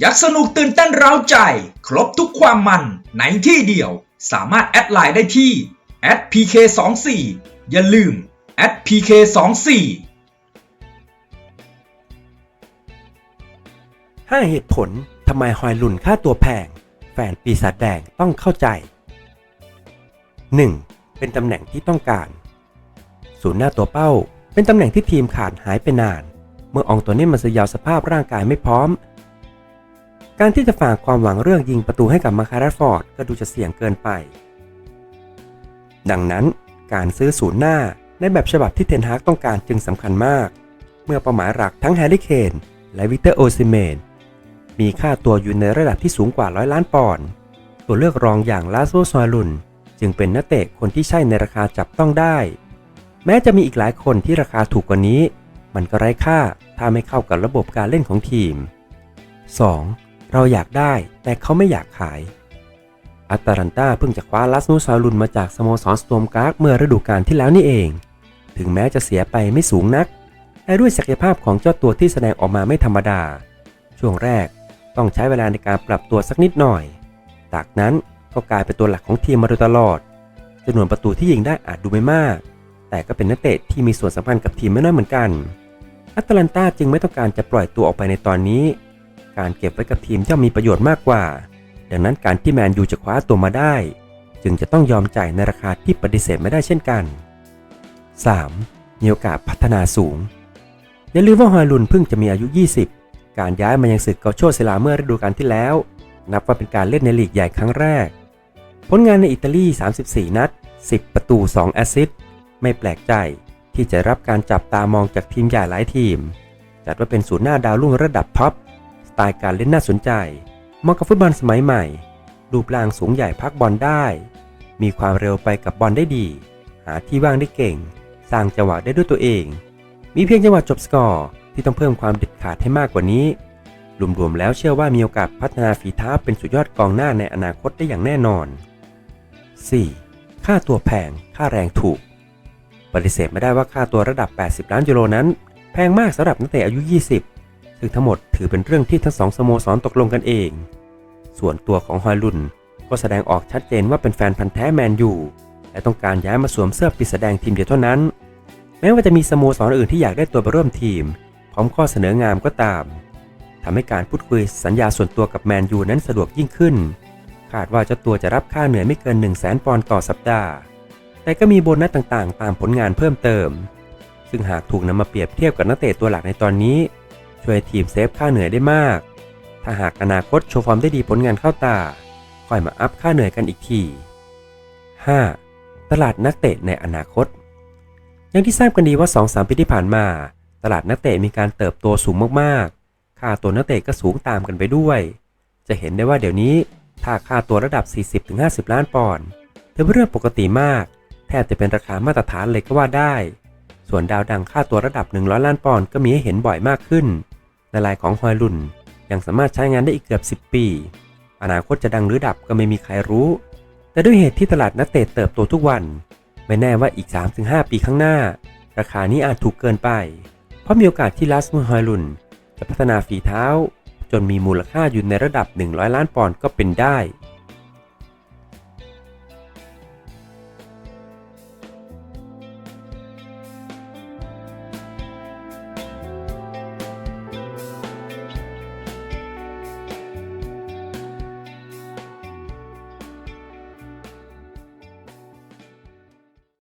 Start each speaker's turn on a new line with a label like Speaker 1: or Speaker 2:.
Speaker 1: อยากสนุกตื่นเต้นเร้าใจ ครบทุกความมันในที่เดียว สามารถแอดไลน์ได้ที่ @pk24 อย่าลืม @pk24
Speaker 2: 5เหตุผลทำไมฮอยลุนค่าตัวแพง แฟนปีศาจแดงต้องเข้าใจ 1. เป็นตำแหน่งที่ต้องการ ศูนย์หน้าตัวเป้า เป็นตำแหน่งที่ทีมขาดหายไปนาน เมื่ออองตัวนี้มันสยาวสภาพร่างกายไม่พร้อม การที่จะฝากความหวังเรื่องยิงประตูให้กับมาคาราฟอร์ดก็ดูจะเสี่ยงเกินไป ดังนั้นการซื้อศูนย์หน้าในแบบฉบับที่เทนฮากต้องการจึงสำคัญมาก เมื่อเป้าหมายหลักทั้งแฮร์รี่เคนและวิกเตอร์โอซิเมนมีค่าตัวอยู่ในระดับที่สูงกว่าร้อยล้านปอนด์ตัวเลือกรองอย่างลาโซซอยลุน จึงเป็นนักเตะคนที่ใช่ในราคาจับต้องได้ แม้จะมีอีกหลายคนที่ราคาถูกกว่านี้ มันก็ไร้ค่าถ้าไม่เข้ากับระบบการเล่นของทีม 2. เราอยากได้แต่เขาไม่อยากขาย อัตแลนตาเพิ่งจะคว้าลัสนูซอยลุนมาจากสโมสรสโตมการ์กเมื่อฤดูกาลที่แล้วนี่เอง ถึงแม้จะเสียไปไม่สูงนัก แต่ด้วยศักยภาพของเจ้าตัวที่แสดงออกมาไม่ธรรมดา ช่วงแรกต้องใช้เวลาในการปรับตัวสักนิดหน่อย จากนั้นก็กลายเป็นตัวหลักของทีมมาโดยตลอดจำนวนประตูที่ยิงได้อาจดูไม่มาก แต่ก็เป็นนักเตะที่มีส่วนสำคัญกับทีมไม่น้อยเหมือนกัน อัตแลนตาจึงไม่ต้องการจะปล่อยตัวออกไปในตอนนี้ การเก็บไว้กับทีมย่อมมีประโยชน์มากกว่า ดังนั้นการที่แมนยูจะคว้าตัวมาได้ จึงจะต้องยอมจ่ายในราคาที่ปฏิเสธไม่ได้เช่นกัน 3. มีโอกาสพัฒนาสูง อย่าลืมว่าฮอยลุนเพิ่งจะมีอายุ 20 การย้ายมายังศึกเกาโชเซลาเมื่อฤดูกาลที่แล้ว นับว่าเป็นการเล่นในลีกใหญ่ครั้งแรก ผลงานในอิตาลี 34 นัด 10 ประตู 2 แอสซิสต์ ไม่แปลกใจที่จะรับการจับตามองจากทีมใหญ่หลายทีม จัดว่าเป็นศูนย์หน้าดาวรุ่งระดับท็อป ไตล์การเล่นน่าสนใจเหมาะกับฟุตบอลสมัยใหม่ รูปร่างสูงใหญ่พักบอลได้ มีความเร็วไปกับบอลได้ดี หาที่ว่างได้เก่ง สร้างจังหวะได้ด้วยตัวเอง มีเพียงจังหวะจบสกอร์ที่ต้องเพิ่มความเด็ดขาดให้มากกว่านี้ รวมๆแล้วเชื่อว่ามีโอกาสพัฒนาฝีเท้าเป็นสุดยอดกองหน้าในอนาคตได้อย่างแน่นอน 4. ค่าตัวแพง ค่าแรงถูก ปฏิเสธไม่ได้ว่าค่าตัวระดับ 80 ล้านยูโรนั้น แพงมากสำหรับนักเตะอายุ 20 ซึ่งทั้งหมดถือเป็นเรื่องที่ทั้งสองสโมสรตกลงกันเอง ส่วนตัวของฮอยลุนก็แสดงออกชัดเจนว่าเป็นแฟนพันธ์แท้แมนยูและต้องการย้ายมาสวมเสื้อปีศาจแดงทีมเดียวเท่านั้น แม้ว่าจะมีสโมสรออื่นที่อยากได้ตัวไปร่วมทีม พร้อมข้อเสนองามก็ตามทำให้การพูดคุยสัญญาส่วนตัวกับแมนยูนั้นสะดวกยิ่งขึ้น คาดว่าเจ้าตัวจะรับค่าเหนื่อยไม่เกิน 1 0 0 0 0แสนปอนด์ต่อสัปดาห์ แต่ก็มีโบนัสต่างๆ ตามผลงานเพิ่มเติม ซึ่งหากถูกนำมาเปรียบเทียบกับนักเตะตัวหลักในตอนนี้ ช่วยทีมเซฟค่าเหนื่อยได้มาก ถ้าหากอนาคตโชว์ฟอร์มได้ดีผลงานเข้าตา ค่อยมาอัพค่าเหนื่อยกันอีกที 5. ตลาดนักเตะในอนาคต อย่างที่ทราบกันดีว่า 2-3 ปีที่ผ่านมา ตลาดนักเตะมีการเติบโตสูงมากๆ ค่าตัวนักเตะก็สูงตามกันไปด้วย จะเห็นได้ว่าเดี๋ยวนี้ ถ้าค่าตัวระดับ 40-50 ล้านปอนด์ถือเป็นเรื่องปกติมาก แทบจะเป็นราคามาตรฐานเลยก็ว่าได้ ส่วนดาวดังค่าตัวระดับ 100 ล้านปอนด์ก็มีให้เห็นบ่อยมากขึ้น ละลายของฮอยลุนยังสามารถใช้งานได้อีกเกือบ 10 ปี อนาคตจะดังหรือดับก็ไม่มีใครรู้ แต่ด้วยเหตุที่ตลาดนักเตะเติบโตทุกวัน ไม่แน่ว่าอีก 3-5 ปีข้างหน้า ราคานี้อาจถูกเกินไป เพราะมีโอกาสที่ลัสมูฮอยลุนจะพัฒนาฝีเท้า จนมีมูลค่าอยู่ในระดับ 100 ล้านปอนด์ก็เป็นได้